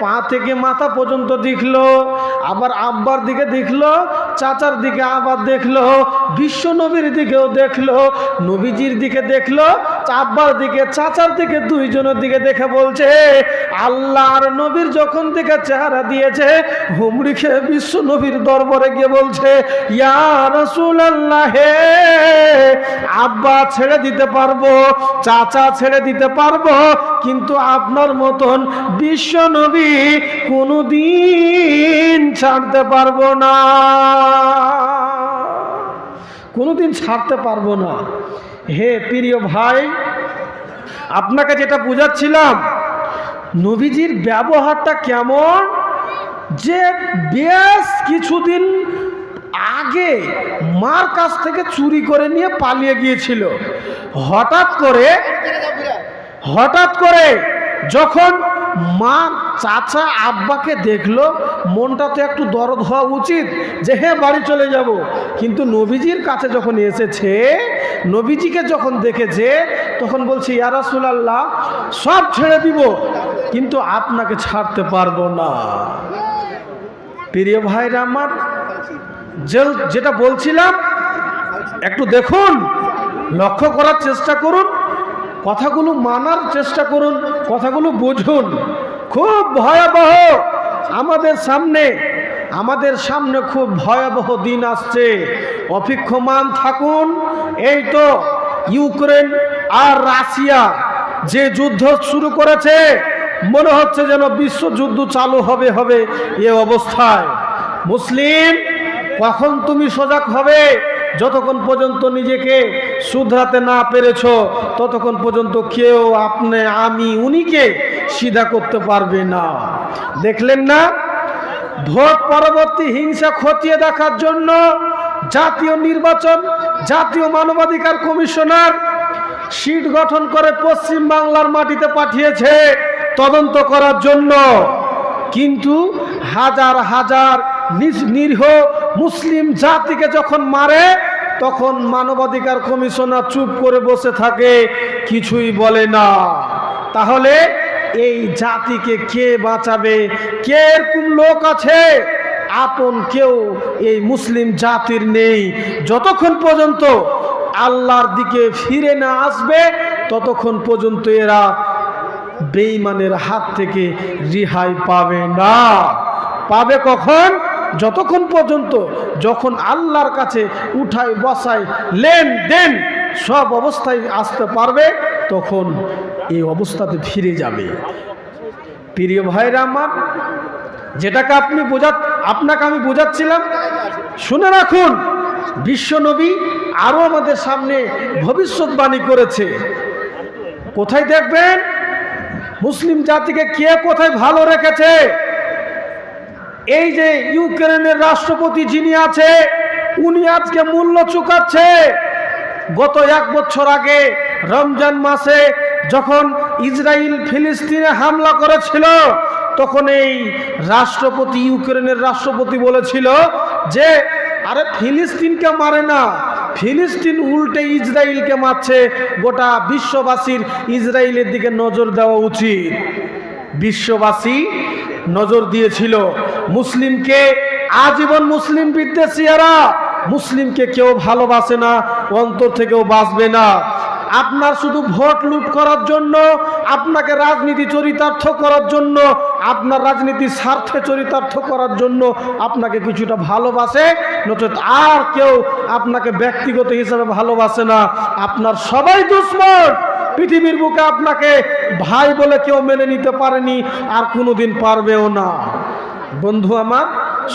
পা থেকে মাথা পর্যন্ত দেখল আবার আব্বার দিকে দেখল চাচার দিকে আবার দেখল বিশ্ব নবীর দিকেও দেখল, নবীজির দিকে দেখল আব্বার দিকে, চাচার দিকে দুইজনের দিকে দেখে বলছে আল্লাহ আর নবীর যখন থেকে চেহারা দিয়েছে, হুমড়ি খেয়ে বিশ্ব নবীর দরবারে গিয়ে বলছে হে আব্বা ছেড়ে দিতে পারব, চাচা ছেড়ে দিতে পারব, কিন্তু আপনার মতন বিশ্ব নবী কোনোদিন ছাড়তে পারব না। কোনোদিন ছাড়তে পারব না। হে প্রিয় ভাই, আপনাকে যেটা বুঝাচ্ছিলাম, নবীজির ব্যবহারটা কেমন? যে বেশ কিছুদিন আগে মার কাছ থেকে চুরি করে নিয়ে পালিয়ে গিয়েছিল। হঠাৎ করে হঠাৎ করে যখন মা চাচা আব্বাকে দেখল, মনটা তো একটু দরদ হওয়া উচিত যে হ্যাঁ বাড়ি চলে যাব। কিন্তু নবীজির কাছে যখন এসেছে, নবীজিকে যখন দেখেছে, তখন বলছে ইয়ারাসুল আল্লাহ সব ছেড়ে দিব, কিন্তু আপনাকে ছাড়তে পারব না। প্রিয় ভাইরা আমার যেটা বলছিলাম, একটু দেখুন, লক্ষ্য করার চেষ্টা করুন, কথাগুলো মানার চেষ্টা করুন, কথাগুলো বুঝুন। খুব ভয়াবহ। আমাদের সামনে আমাদের সামনে খুব ভয়াবহ দিন আসছে। অপেক্ষমান থাকুন। এই তো ইউক্রেন আর রাশিয়া যে যুদ্ধ শুরু করেছে, মনে হচ্ছে যেন বিশ্বযুদ্ধ চালু হবে হবে এ অবস্থায়। মুসলিম, কখন তুমি সজাগ হবে? যতক্ষণ পর্যন্ত নিজেকে শুধরাতে না পেরেছ, ততক্ষণ পর্যন্ত কেউ আপনি, আমি, উনিকে সিধা করতে পারবে না। দেখলেন না? ভোট পরবর্তী হিংসা খতিয়ে দেখার জন্য জাতীয় নির্বাচন, জাতীয় মানবাধিকার কমিশনার সিট গঠন করে পশ্চিম বাংলার মাটিতে পাঠিয়েছে, তদন্ত করার জন্য। কিন্তু হাজার হাজার নিজ- নিরীহ মুসলিম জাতিকে যখন মারে, তখন মানবাধিকার কমিশনার চুপ করে বসে থাকে, কিছুই বলে না। তাহলে এই জাতিকে কে বাঁচাবে? কে এরকম লোক আছে? আপন কেউ এই মুসলিম জাতির নেই। যতক্ষণ পর্যন্ত আল্লাহর দিকে ফিরে না আসবে, ততক্ষণ পর্যন্ত এরা বেঈমানের হাত থেকে রিহাই পাবে না। পাবে কখন? যতক্ষণ পর্যন্ত যখন আল্লাহর কাছে উঠাই বসাই লেন দেন সব অবস্থায় আসতে পারবে, তখন এই অবস্থাতে ফিরে যাবে। প্রিয় ভাইরা আমার, যেটাকে আপনি বোঝা আপনাকে আমি বোঝাচ্ছিলাম, শুনে রাখুন বিশ্বনবী আরও আমাদের সামনে ভবিষ্যৎবাণী করেছে। কোথায় দেখবেন? মুসলিম জাতিকে কে কোথায় ভালো রেখেছে? এই যে ইউক্রেনের রাষ্ট্রপতি যিনি আছে, উনি আজকে মূল্য চুকাচ্ছে। গত এক বছর আগে রমজান মাসে যখন ইসরায়েল ফিলিস্তিনে হামলা করেছিল, তখন এই রাষ্ট্রপতি, ইউক্রেনের রাষ্ট্রপতি বলেছিল যে, আরে ফিলিস্তিনকে মারে না, ফিলিস্তিন উল্টে ইসরায়েলকে মারছে, গোটা বিশ্ববাসীর ইসরায়েলের দিকে নজর দেওয়া উচিত। বিশ্ববাসী নজর দিয়েছিল। মুসলিমকে আজীবন মুসলিম বিদ্বেষীরা মুসলিমকে কেউ ভালোবাসে না, অন্তর থেকেও বাঁচবে না। আপনার শুধু ভোট লুট করার জন্য, আপনাকে রাজনীতি চরিতার্থ করার জন্য, আপনার রাজনীতির স্বার্থে চরিতার্থ করার জন্য আপনাকে কিছুটা ভালোবাসে, নচেত আর কেউ আপনাকে ব্যক্তিগত হিসাবে ভালোবাসে না। আপনার সবাই দুশ্মন। পৃথিবীর বুকে আপনাকে ভাই বলে কেউ মেনে নিতে পারেনি, আর কোনোদিন পারবেও না। বন্ধু আমার,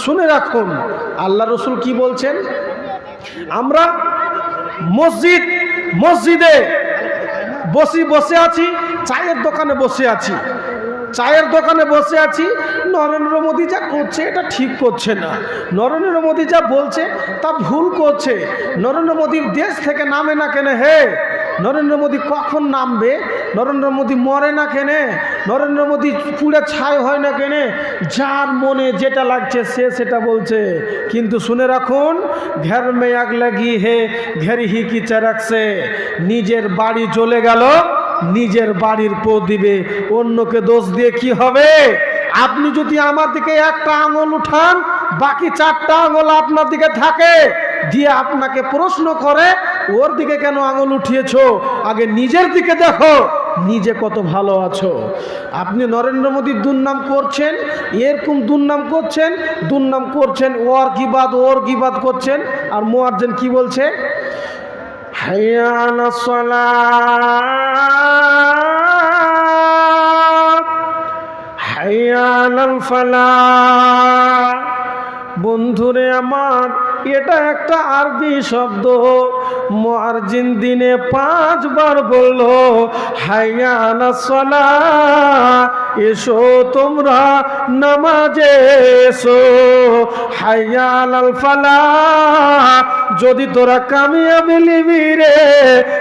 শুনে রাখুন, আল্লাহ রসুল কি বলছেন? আমরা মসজিদ, মসজিদে বসি, বসে আছি, চায়ের দোকানে বসে আছি। চায়ের দোকানে বসে আছি, নরেন্দ্র মোদী যা করছে, এটা ঠিক করছে না। নরেন্দ্র মোদী যা বলছে, তা ভুল করছে। নরেন্দ্র মোদীর দেশ থেকে নামে না কেন, হে নরেন্দ্র মোদী কখন নামবে? নরেন্দ্র মোদী মরে না কেনে? নরেন্দ্র মোদী পুড়ে ছাই হয় না কেনে? যার মনে যেটা লাগছে সে সেটা বলছে। কিন্তু শুনে রাখুন, ঘের আগ লাগি হে, ঘের হি কি চারাকছে নিজের বাড়ি চলে গেল, নিজের বাড়ির পো দিবে। অন্যকে দোষ দিয়ে কি হবে? আপনি যদি আমার দিকে একটা আঙুল উঠান, বাকি চারটা আঙুল আপনার দিকে থাকে। দিয়ে আপনাকে প্রশ্ন করে ওর দিকে কেন আঙুল উঠিয়েছো? আগে নিজের দিকে দেখো। নিজে কত ভালো আছো। আপনি নরেন্দ্র মোদীর দুর্নাম করছেন, এরকম দুর্নাম করছেন দুর্নাম করছেন, ওর গিবাদ ওর গিবাদ করছেন? আর মোয়ার্জেন কি বলছে? হাইয়া আলা সালাত হাইয়া আলাল ফালাহ বন্ধুরে আমার এটা একটা আরবি শব্দ। মুয়াজ্জিন দিনে পাঁচবার বলল, হাইয়া আলা সালাহ এসো তোমরা নামাজে এসো। হাইয়া ফালাহ যদি তোরা কামিয়াবি লিবি রে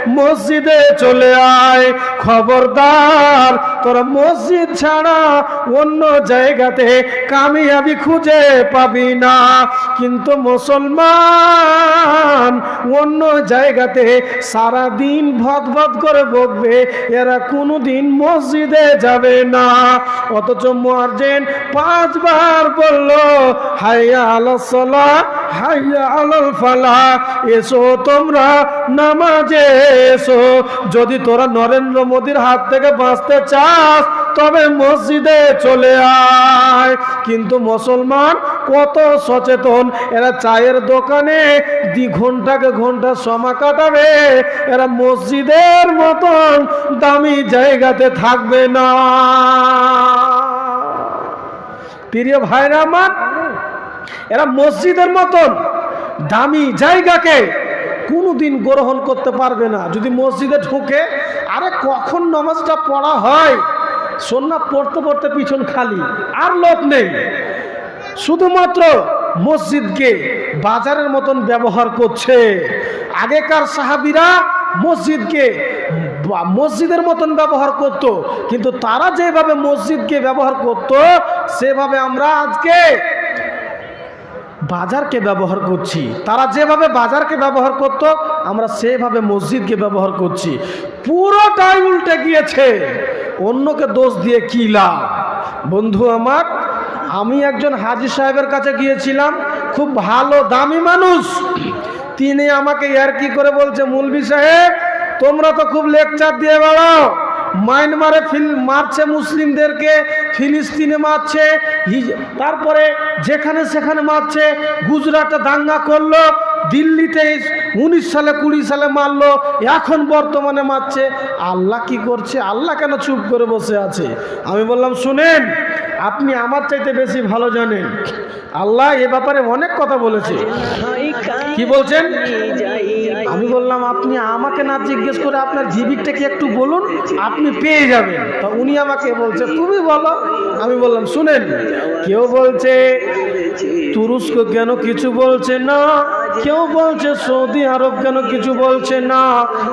মসজিদে চলে আয়। খবরদার, তোরা মসজিদ ছাড়া অন্য জায়গাতে কামিয়াবি খুঁজে পাবি না। কিন্তু মুসলমান অন্য জায়গাতে সারা দিন ভদ ভদ করে বকবে, এরা কোনোদিন মসজিদে যাবে না। অথচ মুয়াজ্জিন পাঁচবার বলল, হাইয়া আলাস সালাহ, হাইয়া আলাল ফালাহ, এসো তোমরা নামাজে এসো। যদি তোরা নরেন্দ্র মোদীর হাত থেকে বাঁচতে চাস তবে মসজিদে চলে আয়। কিন্তু মুসলমান কত সচেতন, এরা চায়ের দোকানে দি ঘন্টাকে ঘণ্টা সময় কাটাবে, এরা মসজিদের মতন দামি জায়গাতে থাকবে না। প্রিয় ভাইরা আমার, এরা মসজিদের মতন দামি জায়গাকে কোনোদিন গ্রহণ করতে পারবে না। যদি মসজিদে ঢুকে, আরে কখন নামাজটা পড়া হয়? সোননাথ পড়তে পড়তে পিছন খালি, আর লোক নেই। শুধুমাত্র মসজিদকে বাজারের মতন ব্যবহার করছে। আগেকার সাহাবিরা মসজিদকে মসজিদের মতন ব্যবহার করত, কিন্তু তারা যেভাবে মসজিদকে ব্যবহার করত, সেভাবে আমরা আজকে বাজারকে ব্যবহার করছি। তারা যেভাবে বাজারকে ব্যবহার করত, আমরা সেভাবে মসজিদকে ব্যবহার করছি। পুরোটাই উল্টে গিয়েছে। অন্যকে দোষ দিয়ে কি লাভ? বন্ধু আমার, আমি একজন হাজি সাহেবের কাছে গিয়েছিলাম, খুব ভালো, দামি মানুষ। তিনি আমাকে ইয়ার কি করে বলছে, মুলবি সাহেব, তোমরা তো খুব লেকচার দিয়ে বেড়াও। মায়ানমারে ফিল মারছে মুসলিমদেরকে ফিলিস্তিনে মারছে তারপরে যেখানে সেখানে মারছে গুজরাটে দাঙ্গা করল দিল্লিতে উনিশ সালে কুড়ি সালে মারলো এখন বর্তমানে মারছে। আল্লাহ কি করছে? আল্লাহ কেন চুপ করে বসে আছে? আমি বললাম শুনেন আপনি আমার চাইতে বেশি ভালো জানেন। আল্লাহ এ ব্যাপারে অনেক কথা বলেছে। কি বলছেন? আমি বললাম, আপনি আমাকে না জিজ্ঞেস করে আপনার জীবিকটা কি একটু বলুন? আপনি পেয়ে যাবেন। তা উনি আমাকে বলছে, তুমি বলো আমি বললাম, শুনেন, কেউ বলছে, তুরস্ক কেন কিছু বলছে না? কেউ বলছে সৌদি আরব কেন কিছু বলছে না?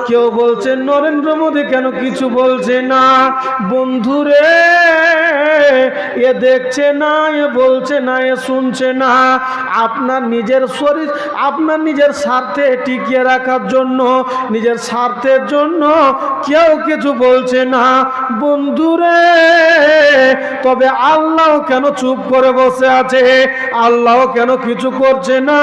কেউ বলছে নরেন্দ্র মোদী কেন কিছু বলছে না? বন্ধুরে, এ দেখছে না, এ বলছে না, এ শুনছে না। আপনার নিজের শরীর, আপনার নিজের স্বার্থে টিকিয়ে রাখার জন্য, নিজের স্বার্থের জন্য কেউ কিছু বলছে না। বন্ধুরে, তবে আল্লাহ কেন চুপ করে বসে আছে? আল্লাহ কেন কিছু করছে না?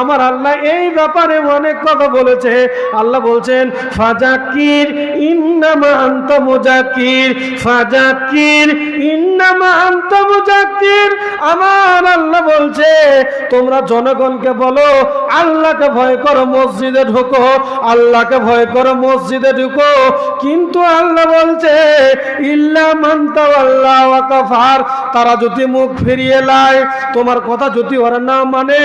আমার আল্লাহ এই ব্যাপারে অনেক কথা বলেছে। আল্লাহ বলছেন ফাজাকির ইন্নামা আনতা মুজাকির ফাজাকির ইন্নামা আনতা মুজাকির আমার আল্লাহ বলছে, তোমরা জনগণকে বলো, আল্লাহকে ভয় করো, মসজিদে ঢুকো, আল্লাহকে ভয় করো, মসজিদে ঢুকো। কিন্তু আল্লাহ বলছে, ইল্লা মানতা আল্লাহ কাফার। তারা যদি মুখ ফিরিয়ে লায় তোমার কথা যদি ওরা না মানে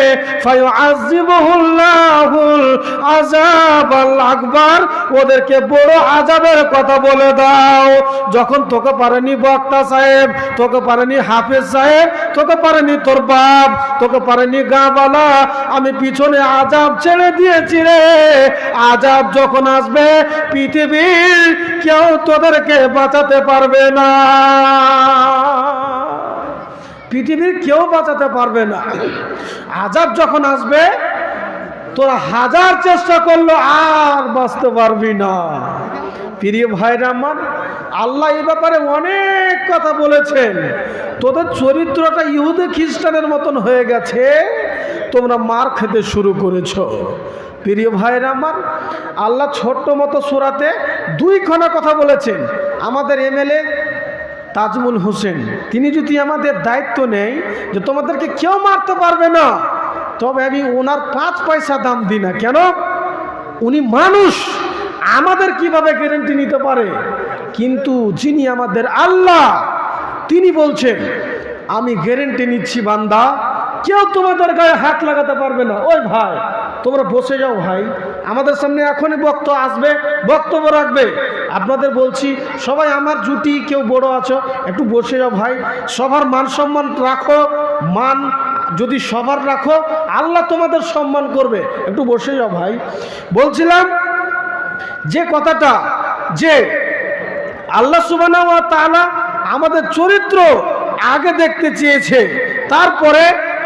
আজিবহুল্লাহুল আযাব আল আকবার। ওদেরকে বড় আজাবের কথা বলে দাও। যখন তোকে পারেনি বক্তা সাহেব, তোকে পারেনি হাফেজ সাহেব, তোকে পারেনি তোর বাপ, তোকে পারেনি গাঁবালা, আমি পিছনে আজাব ছেড়ে দিয়েছি রে। আজাব যখন আসবে, পৃথিবীর কেউ তোদেরকে বাঁচাতে পারবে না। পৃথিবীর কেউ বাঁচাতে পারবে না। আজাব যখন আসবে, তোরা হাজার চেষ্টা করল আর বাঁচতে পারবি না। প্রিয় ভাইরা আমার, আল্লাহ এ ব্যাপারে অনেক কথা বলেছেন। তোদের চরিত্রটা ইহুদে খ্রিস্টানের মতন হয়ে গেছে, তোমরা মার খেতে শুরু করেছ। প্রিয় ভাইরা আমার, আল্লাহ ছোট্ট মতো সুরাতে দুইখানা কথা বলেছেন। আমাদের এমএলএ তাজমুল হোসেন, তিনি যদি আমাদের দায়িত্ব নেই যে তোমাদেরকে কেউ মারতে পারবে না, তবে আমি ওনার পাঁচ পয়সা দাম দিই না। কেন? উনি মানুষ, আমাদের কীভাবে গ্যারেন্টি নিতে পারে? কিন্তু যিনি আমাদের আল্লাহ, তিনি বলছেন, আমি গ্যারেন্টি নিচ্ছি বান্দা, কেউ তোমাদের গায়ে হাত লাগাতে পারবে না। ওই ভাই, তোমরা বসে যাও ভাই। আমাদের সামনে এখনই বক্ত আসবে, বক্তব্য রাখবে। আপনাদের বলছি, সবাই আমার জুটি, কেউ বড় আছো, একটু বসে যাও ভাই। সবার মান সম্মান রাখো, মান যদি সবার রাখো, আল্লাহ তোমাদের সম্মান করবে। একটু বসে যাও ভাই। বলছিলাম যে কথাটা, যে আল্লাহ সুবানা তাআলা আমাদের চরিত্র আগে দেখতে চেয়েছে। তারপরে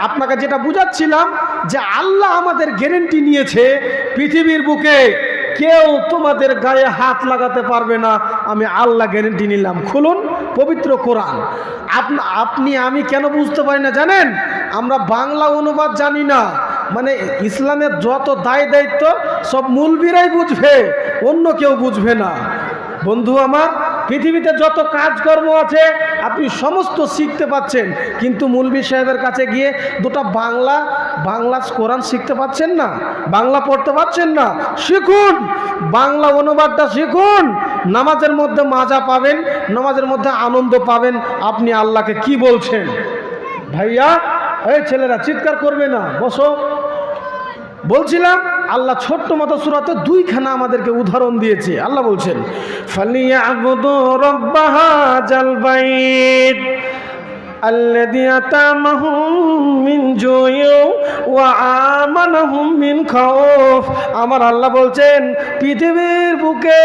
আপনাকে যেটা বুঝাচ্ছিলাম যে আল্লাহ আমাদের গ্যারেন্টি নিয়েছে, পৃথিবীর বুকে কেউ তোমাদের গায়ে হাত লাগাতে পারবে না। আমি আল্লাহ গ্যারেন্টি নিলাম। খুলুন পবিত্র কোরআন। আপনা, আপনি, আমি কেন বুঝতে পারি না জানেন? আমরা বাংলা অনুবাদ জানি না। মানে ইসলামের যত দায় দায়িত্ব, সব মূলবীরাই বুঝবে, অন্য কেউ বুঝবে না। বন্ধু আমার পৃথিবীতে যত কাজকর্ম আছে, আপনি সমস্ত শিখতে পাচ্ছেন। কিন্তু মুলবি সাহেবের কাছে গিয়ে দুটো বাংলা বাংলা কোরআন শিখতে পাচ্ছেন না, বাংলা পড়তে পাচ্ছেন না, শিখুন, বাংলা অনুবাদটা শিখুন, নামাজের মধ্যে মাজা পাবেন, নামাজের মধ্যে আনন্দ পাবেন, আপনি আল্লাহকে কি বলছেন? ভাইয়া, এই ছেলেরা চিৎকার করবে না, বসো। বলছিলাম আল্লাহ ছোট্ট মতো সুরাতে দুইখানা আমাদেরকে উদাহরণ দিয়েছে আল্লাহ বলছেন ফালিয়াবুদু রব্বাহা জাল বাইত الذي أطعمهم من جوع وآمنهم من خوف আমার আল্লাহ বলছেন পৃথিবীর বুকে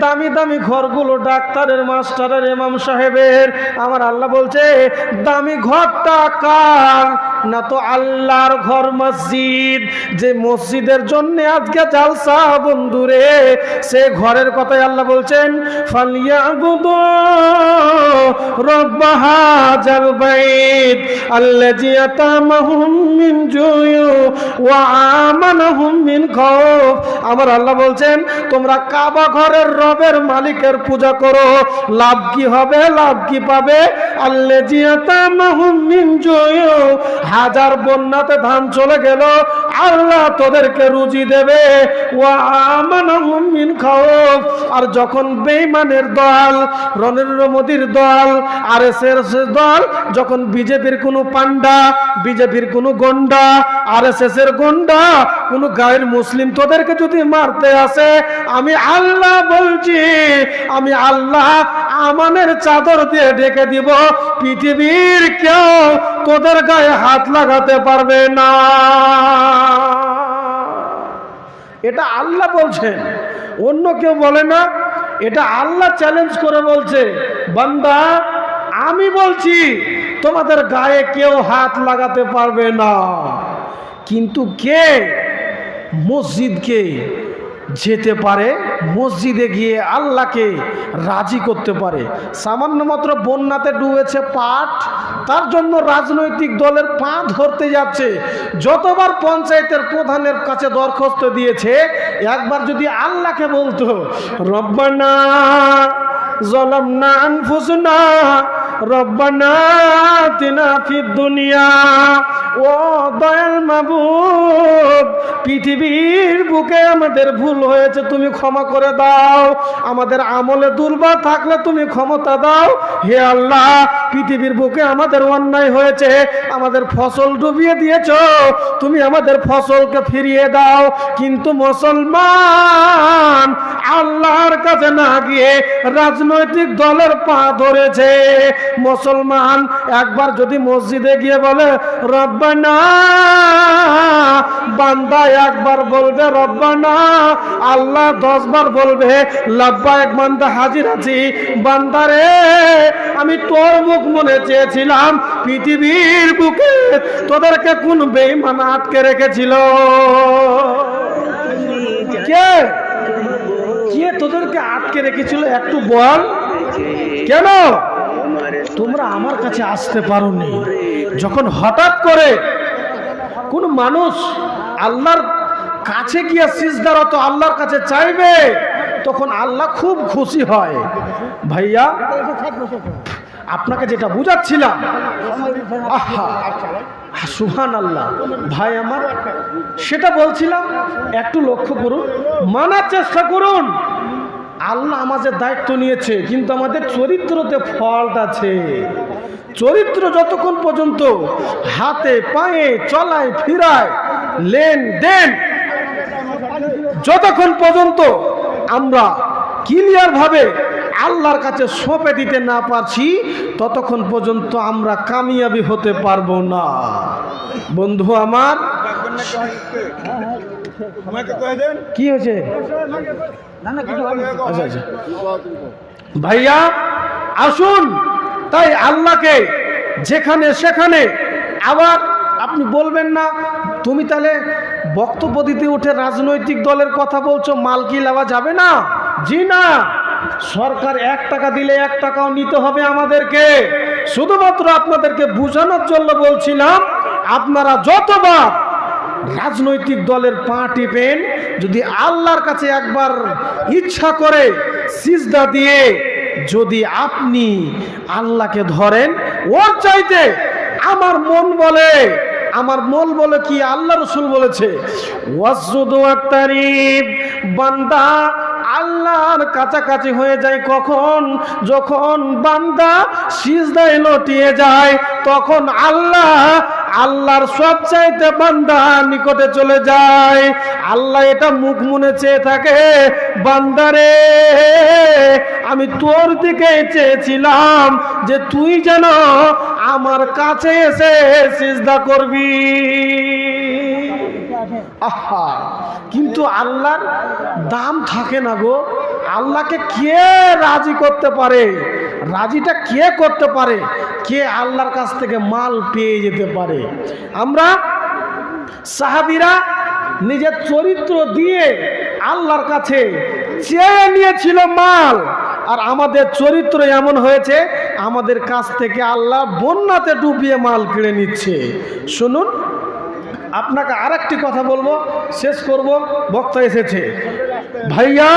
দামি দামি ঘরগুলো ডাক্তারের মাস্টারের ইমাম সাহেবের আমার আল্লাহ বলছে দামি ঘরটা কার না তো আল্লাহর ঘর মসজিদ, যে মসজিদের জন্য আজকে জালসা বন্ধুরে সে ঘরের কথাই আল্লাহ বলছেন জুয়ু ওয়া আমার আল্লাহ বলছেন, তোমরা কাবা ঘরের রবের মালিকের পূজা করো, লাভ কি হবে, লাভ কি পাবে? আল্লাযী হাজার বন্যাতে ধান চলে গেল, আল্লাহ তোদেরকে রুজি দেবে। আর যখন বেঈমানের দল রনেন্দ্র মোদীর দল আর দল, যখন বিজেপির কোনো পান্ডা বিজেপির কোনো গন্ডা আর এর গন্ডা, কোনো গায়ের মুসলিম তোদেরকে যদি মারতে আসে, আমি আল্লাহ বলছি, আমি আল্লাহ আমানের চাদর দিয়ে ঢেকে দিব, পৃথিবীর কেউ তোদের গায়ে হাত লাগাতে পারবে না? এটা আল্লাহ বলছেন। অন্য কেউ বলে না, এটা আল্লাহ চ্যালেঞ্জ করে বলছে, বান্দা, আমি বলছি, তোমাদের গায়ে কেউ হাত লাগাতে পারবে না। কিন্তু কে? মসজিদকে। যেতে পারে, মসজিদে গিয়ে আল্লাহকে রাজি করতে পারে। সামান্য মাত্র বন্যাতে ডুবেছে পাট, তার জন্য রাজনৈতিক দলের পা ধরতে যাচ্ছে। যতবার পঞ্চায়েতের প্রধানের কাছে দরখাস্ত দিয়েছে, একবার যদি আল্লাহকে বলতো, রব্বানা জলমনা আনফুসনা, রব্বানা তিনা ফিদ দুনিয়া। ও দয়াল মাবুদ, পৃথিবীর বুকে আমাদের ভুল হয়েছে, তুমি ক্ষমা করে দাও। আমাদের আমলে দুর্বল থাকলে তুমি ক্ষমতা দাও। হে আল্লাহ, পৃথিবীর বুকে আমাদের অন্যায় হয়েছে, আমাদের ফসল ডুবিয়ে দিয়েছ, তুমি আমাদের ফসলকে ফিরিয়ে দাও। কিন্তু মুসলমান আল্লাহর কাছে না গিয়ে রাজনৈতিক দলের পা ধরেছে। মুসলমান একবার যদি মসজিদে গিয়ে বলে রব্বানা। বান্দা একবার বলবে, রব্বানা। আল্লাহ দশ বার বলবে লাব্বা এক বান্দা হাজির আছি। বান্দারে আমি তোর মুখ মনে চেয়েছিলাম, পৃথিবীর বুকে তোদেরকে কোন বেইমান আটকে রেখেছিল। কে? কে তোদেরকে আটকে রেখেছিল একটু বল। কেন? তোমরা আমার কাছে আসতে পারোনি। যখন হঠাৎ করে কোন মানুষ আল্লাহর কাছে গিয়ে সিজদারত আল্লাহর কাছে চাইবে, তখন আল্লাহ খুব খুশি হয়। ভাইয়া, আপনাকে যেটা বুঝাচ্ছিলাম, আহা সুহান আল্লাহ ভাই আমার, সেটা বলছিলাম, একটু লক্ষ্য করুন, মানার চেষ্টা করুন। আল্লাহ আমাদের দায়িত্ব নিয়েছে কিন্তু আমাদের চরিত্রতে ফল্ট আছে। চরিত্র যতক্ষণ পর্যন্ত হাতে পায়ে চলায় ফিরায় লেন দেন যতক্ষণ পর্যন্ত আমরা ক্লিয়ার ভাবে আল্লাহর কাছে সঁপে দিতে না পারছি ততক্ষণ পর্যন্ত আমরা কামিয়াবি হতে পারব না। বন্ধু আমার কি হয়েছে? আচ্ছা আচ্ছা। ভাইয়া আসুন। তাই আল্লাহকে যেখানে সেখানে আবার আপনি বলবেন না তুমি তাহলে বক্তব্য দিতে উঠে রাজনৈতিক দলের কথা বলছো মাল কি নেওয়া যাবে না? জি না। সরকার এক টাকা দিলে এক টাকাও নিতে হবে আমাদেরকে। শুধুমাত্র আপনাদেরকে বোঝানোর জন্য বলছিলাম আপনারা যতবার রাজনৈতিক দলের পা টিপেন, যদি আল্লাহর কাছে একবার ইচ্ছা করে সিজদা দিয়ে যদি আপনি আল্লাহকে ধরেন, ওর চাইতে আমার মন বলে, আমার মন বলে কি আল্লাহ রসুল বলেছে? বান্দা আল্লাহর কাছাকাছি হয়ে যায় কখন? যখন বান্দা সিজদায় লটিয়ে যায়, তখন আল্লাহ আল্লাহর সব চাইতে বান্দা নিকটে চলে যায়। আল্লাহ এটা মুখ মনে চেয়ে থাকে বান্দারে আমি তোর দিকে চেয়েছিলাম যে তুই যেন আমার কাছে এসে সিজদা করবি। আহা। কিন্তু আল্লাহর দাম থাকে না গো। আল্লাহকে কে রাজি করতে পারে? রাজিটা কে করতে পারে? কে আল্লাহর কাছ থেকে মাল পেয়ে যেতে পারে? আমরা সাহাবিরা নিজের চরিত্র দিয়ে আল্লাহর কাছে চেয়ে নিয়েছিল মাল। আর আমাদের চরিত্র এমন হয়েছে, আমাদের কাছ থেকে আল্লাহ বন্যাতে ডুবিয়ে মাল কিনে নিচ্ছে। শুনুন। আপনাকে আরেকটি কথা বলব, শেষ করব, বক্তা এসেছে। ভাইয়া,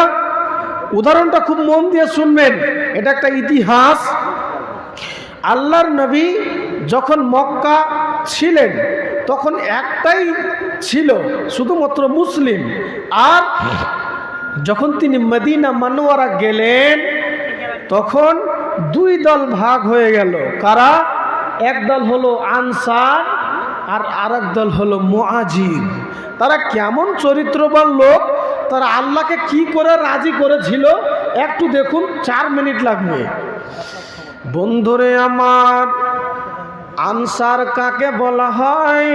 উদাহরণটা খুব মন দিয়ে শুনবেন, এটা একটা ইতিহাস। আল্লাহর নবী যখন মক্কা ছিলেন, তখন একটাই ছিল, শুধুমাত্র মুসলিম। আর যখন তিনি মদিনা মানোয়ারা গেলেন, তখন দুই দল ভাগ হয়ে গেল। কারা? এক দল হলো আনসার আর আরেক দল হলো মুআজির তারা কেমন চরিত্রবান লোক, তারা আল্লাহকে কি করে রাজি করেছিল, একটু দেখুন, চার মিনিট লাগবে। বন্ধুরে আমার, আনসার কাকে বলা হয়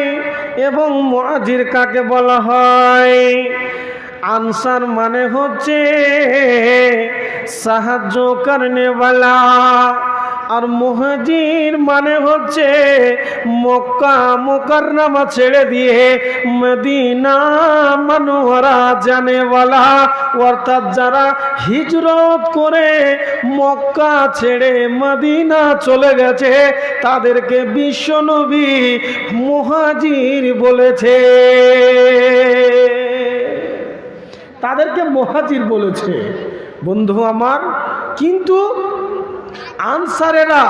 এবং মুআজির কাকে বলা হয়? আনসার মানে হচ্ছে সাহায্য করনেওয়ালা। আর মুহাজির মানে হচ্ছে মক্কা মুকাররমা ছেড়ে দিয়ে মদিনা মনোহরা জানেওয়ালা। অর্থাৎ যারা হিজরত করে মক্কা ছেড়ে মদিনা চলে গেছে, তাদেরকে বিশ্বনবী মুহাজির বলেছে। তাদেরকে মহাজির বলেছে। বন্ধু আমার, কিন্তু আনসারেরা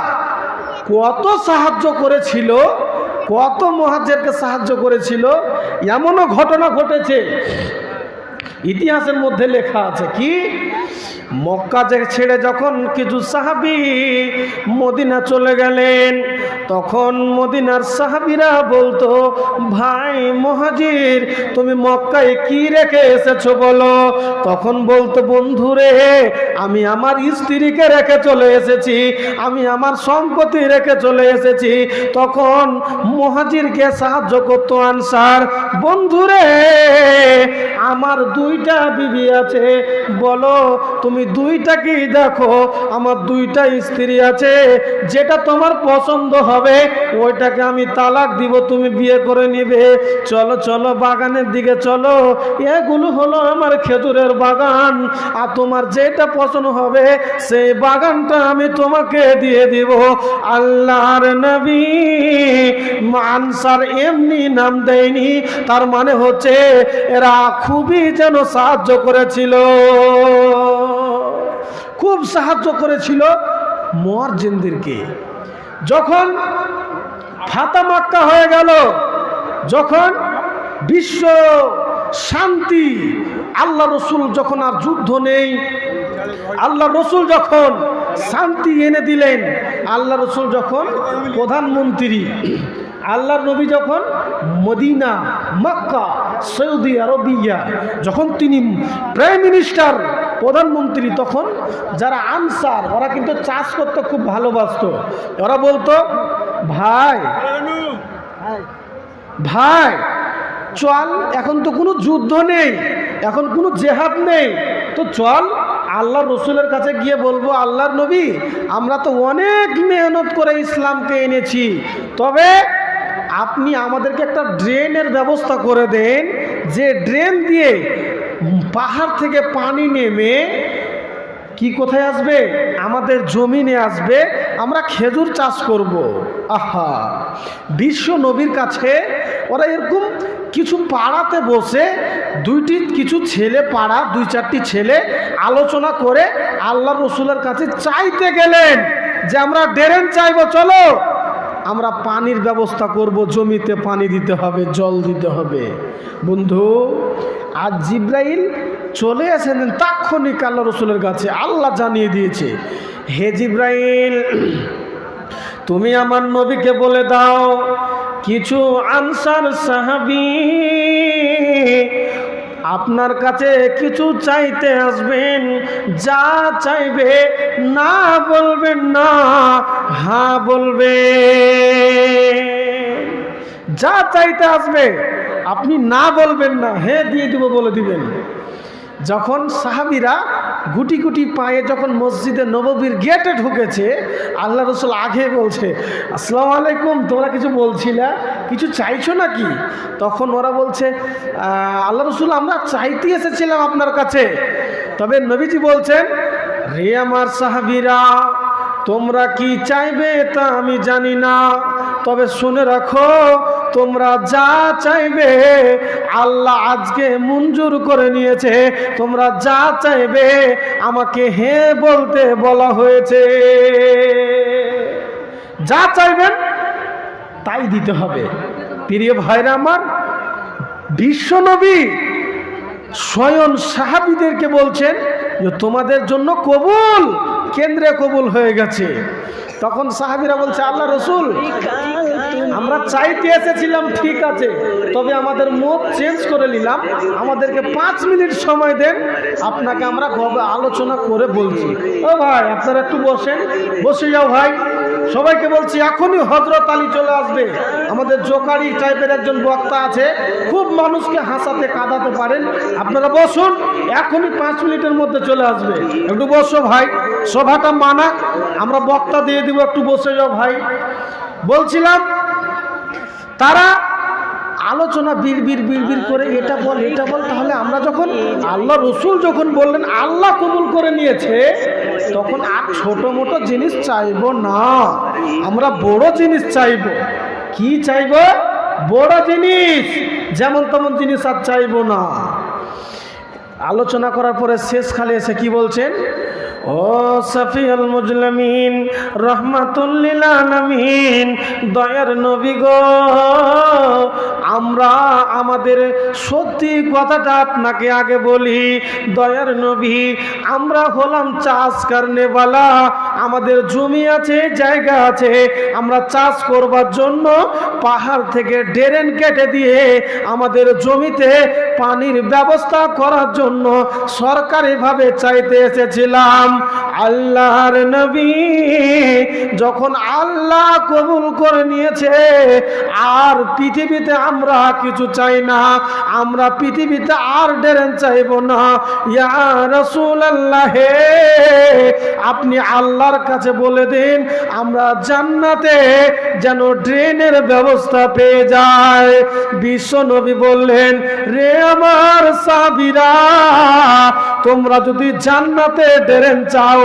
কত সাহায্য করেছিল, কত মহাজেরকে সাহায্য করেছিল, এমনও ঘটনা ঘটেছে। ইতিহাসের মধ্যে লেখা আছে কি? মক্কা ছেড়ে যখন কিছু সাহাবি মদিনা চলে গেলেন, তখন মদিনার সাহাবিরা বলতো, ভাই মহাজির, তুমি মক্কায় কি রেখে এসেছ বলো? তখন বলতো, বন্ধুরে, আমি আমার স্ত্রীকে রেখে চলে এসেছি, আমি আমার সম্পত্তি রেখে চলে এসেছি। তখন মহাজিরকে সাহায্য করতো আনসার, বন্ধুরে, আমার দুইটা বিবি আছে, বলো, তুমি তুমি দুইটাকেই দেখো? আমার দুইটা স্ত্রী আছে, যেটা তোমার পছন্দ হবে, ওইটাকে আমি তালাক দিব, তুমি বিয়ে করে নিবে। চলো চলো, বাগানের দিকে চলো। এগুলো হলো আমার খেজুরের বাগান। আর তোমার যেটা পছন্দ হবে, সেই বাগানটা আমি তোমাকে দিয়ে দিব। আল্লাহর নবী আনসার এমনি নাম দেয়নি। তার মানে হচ্ছে, এরা খুবই যেন সাহায্য করেছিল। খুব সাহায্য করেছিল মোয়ার্জিনদেরকে যখন ফাতা মাক্কা হয়ে গেল, যখন বিশ্ব শান্তি, আল্লাহ রসুল যখন আর যুদ্ধ নেই, আল্লাহ রসুল যখন শান্তি এনে দিলেন, আল্লাহ রসুল যখন প্রধানমন্ত্রী আল্লাহর নবী যখন মদিনা, মক্কা, সৌদি আরবিয়া, যখন তিনি প্রাইম মিনিস্টার, প্রধানমন্ত্রী, তখন যারা আনসার, ওরা কিন্তু চাষ করতে খুব ভালোবাসতো। ওরা বলতো, ভাই ভাই, চল, এখন তো কোনো যুদ্ধ নেই, এখন কোনো জেহাদ নেই। তো চল আল্লাহ রসুলের কাছে গিয়ে বলব, আল্লাহর নবী, আমরা তো অনেক মেহনত করে ইসলামকে এনেছি। তবে আপনি আমাদেরকে একটা ড্রেনের ব্যবস্থা করে দেন, যে ড্রেন দিয়ে পাহাড় থেকে পানি নেমে কি কোথায় আসবে? আমাদের জমিনে আসবে, আমরা খেজুর চাষ করব। আহা! বিশ্ব নবীর কাছে ওরা এরকম কিছু পাড়াতে বসে, দুইটি কিছু ছেলে পাড়া, দুই চারটি ছেলে আলোচনা করে আল্লাহ রসুলের কাছে চাইতে গেলেন যে আমরা ডেরেন চাইব, চলো। আমরা পানির ব্যবস্থা করব, জমিতে পানি দিতে হবে, জল দিতে হবে। বন্ধু, আজ জিব্রাইল চলে আসেন তাৎক্ষণিক আল্লাহ রসুলের কাছে। আল্লাহ জানিয়ে দিয়েছে, হে জিব্রাইল, তুমি আমার নবীকে বলে দাও, কিছু আনসার সাহাবি আপনার কাছে কিছু চাইতে আসবেন, যা চাইবে, না বলবেন না হ্যাঁ বলবে যা চাইতে আসবে, আপনি না বলবেন না হ্যাঁ দিয়ে দিব বলে দিবেন। যখন সাহাবিরা গুটি গুটি পায়ে যখন মসজিদে নববীর গেটে ঢুকেছে, আল্লাহ রসুল আগে বলছে, আসসালাম আলাইকুম, তোমরা কিছু বলছিলা? কিছু চাইছো নাকি? তখন ওরা বলছে আল্লাহ রসুল, আমরা চাইতে এসেছিলাম আপনার কাছে। তবে নবীজি বলছেন, রে আমার সাহাবিরা, তোমরা কি চাইবে তা আমি জানি না। তবে শুনে রাখো তোমরা যা চাইবে, আল্লাহ আজকে মঞ্জুর করে নিয়েছে। তোমরা যা চাইবে, আমাকে হে বলতে বলা হয়েছে। যা চাইবেন, তাই দিতে হবে। প্রিয় ভাইরা আমার বিশ্বনবী স্বয়ং সাহাবিদেরকে বলছেন যে, তোমাদের জন্য কবুল, কেন্দ্রে কবুল হয়ে গেছে। তখন সাহাবিরা বলছে, আল্লাহ রসুল আমরা চাইতে এসেছিলাম, ঠিক আছে, তবে আমাদের মত চেঞ্জ করে নিলাম। আমাদেরকে পাঁচ মিনিট সময় দেন, আপনাকে আমরা আলোচনা করে বলছি। ও ভাই, আপনারা একটু বসেন। বসে যাও ভাই। সবাইকে বলছি, এখনই হজরত আলী চলে আসবে। আমাদের জোকারি টাইপের একজন বক্তা আছে, খুব মানুষকে হাসাতে, কাঁদাতে পারেন। আপনারা বসুন, এখনই পাঁচ মিনিটের মধ্যে চলে আসবে। একটু বসো ভাই, সভাটা মানা। আমরা বক্তা দিয়ে দিব, একটু বসে যাও ভাই। বলছিলাম তারা আলোচনা বিড়বিড় বিড়বিড় করে এটা বল এটা বল, তাহলে আমরা যখন আল্লাহ রসুল যখন বললেন, আল্লাহ কবুল করে নিয়েছে, তখন আর ছোট মোটো জিনিস চাইব না। আমরা বড় জিনিস চাইব। কি চাইব? বড় জিনিস। যেমন তেমন জিনিস আর চাইব না। আলোচনা করার পরে শেষ খালি এসে কি বলছেন? ও সফিউল মুজলামিন রহমাতুল্লিল আলামিন, দয়ার নবী গো, আমরা আমাদের সত্যি কথাটা আপনাকে আগে বলি, দয়ার নবী, আমরা হলাম চাষ কারণেওয়ালা আমাদের জমি আছে, জায়গা আছে, আমরা চাষ করবার জন্য পাহাড় থেকে ডেরেন কেটে দিয়ে আমাদের জমিতে পানির ব্যবস্থা করার জন্য সরকারিভাবে চাইতে এসেছিলাম। আল্লাহর নবী যখন আল্লাহ কবুল করে নিয়েছে, আর পৃথিবীতে আমরা কিছু চাই না, আমরা পৃথিবীতে আর ডেরেন চাইব না। ইয়া রাসূলুল্লাহ হে আপনি আল্লাহর কাছে বলে দিন, আমরা জান্নাতে যেন ড্রেনের ব্যবস্থা পেয়ে যায় বিশ্ব নবী বললেন, রে আমার সাবিরা তোমরা যদি জান্নাতে ড্রেন চাও,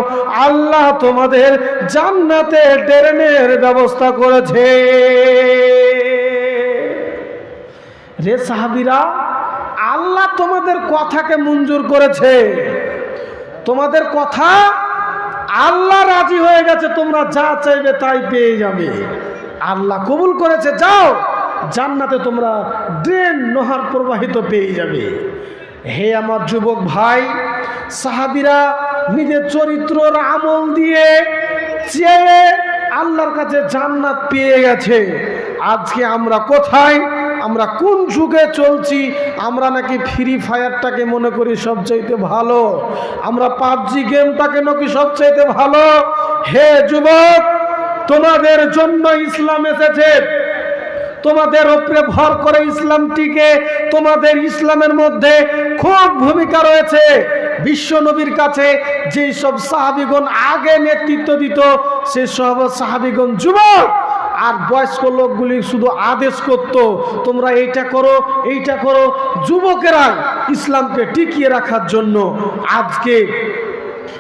আল্লাহ তোমাদের জান্নাতে ড্রেনের ব্যবস্থা করেছে। রে সাহাবিরা, আল্লাহ তোমাদের কথাকে মঞ্জুর করেছে। তোমাদের কথা আল্লাহ রাজি হয়ে গেছে, তোমরা যা চাইবে তাই পেয়ে যাবে। আল্লাহ কবুল করেছে, যাও, জান্নাতে তোমরা ড্রেন নহর প্রবাহিত পেয়ে যাবে। হে আমার যুবক ভাই, সাহাবিরা নিজের চরিত্রর আমল দিয়ে চেয়ে আল্লাহর কাছে জান্নাত পেয়ে গেছে। আজকে আমরা কোথায়? আমরা কোন যুগে চলছি? আমরা নাকি ফ্রি ফায়ারটাকে মনে করি সবচাইতে ভালো। আমরা পাবজি গেমটাকে নাকি সবচাইতে ভালো। হে যুবক, তোমাদের জন্য ইসলাম এসেছে। তোমাদের ওপরে ভর করে ইসলামটিকে তোমাদের ইসলামের মধ্যে খুব ভূমিকা রয়েছে। বিশ্ব নবীর কাছে যেই সব সাহাবিগণ আগে নেতৃত্ব দিত, সে সব সাহাবিগণ যুবক আর বয়স্ক লোকগুলি শুধু আদেশ করত, তোমরা এইটা করো এইটা করো। যুবকেরা ইসলামকে টিকিয়ে রাখার জন্য আজকে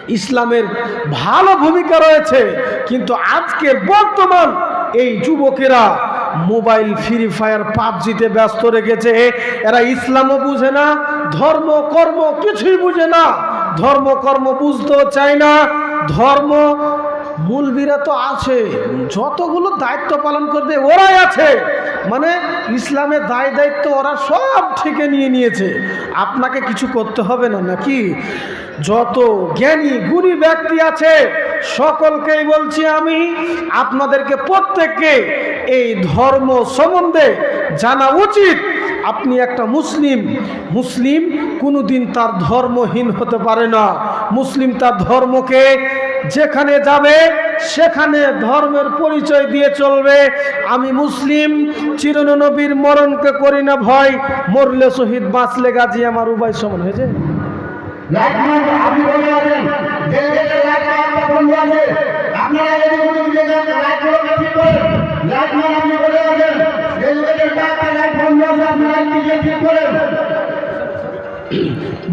ইসলামের ভালো ভূমিকা রয়েছে। কিন্তু আজকে বর্তমান এই যুবকেরা মোবাইল, ফ্রি ফায়ার, পাবজিতে ব্যস্ত রেখেছে। এরা ইসলামও বুঝে না, ধর্ম, কর্ম কিছুই বুঝে না। ধর্ম, কর্ম বুঝতেও চায় না। ধর্ম মূলবীরা তো আছে। যতগুলো দায়িত্ব পালন করবে, ওরাই আছে। মানে ইসলামের দায় দায়িত্ব ওরা সব থেকে নিয়ে নিয়েছে। আপনাকে কিছু করতে হবে না নাকি? যত জ্ঞানী, গুণী ব্যক্তি আছে, সকলকেই বলছি আমি, আপনাদেরকে প্রত্যেককে এই ধর্ম সম্বন্ধে জানা উচিত। আপনি একটা মুসলিম মুসলিম কোনোদিন তার ধর্মহীন হতে পারে না। মুসলিম তার ধর্মকে যেখানে যাবে, সেখানে ধর্মের পরিচয় দিয়ে চলবে। আমি মুসলিম চিরনবীর মরণকে করি না ভয়, মরলে শহীদ, বাঁচলে গাজী আমার উভয় সমান, হয়েছে?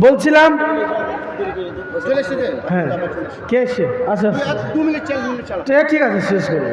বলছিলাম হ্যাঁ। কে এসে? আচ্ছা। আচ্ছা। ঠিক আছে শেষ করব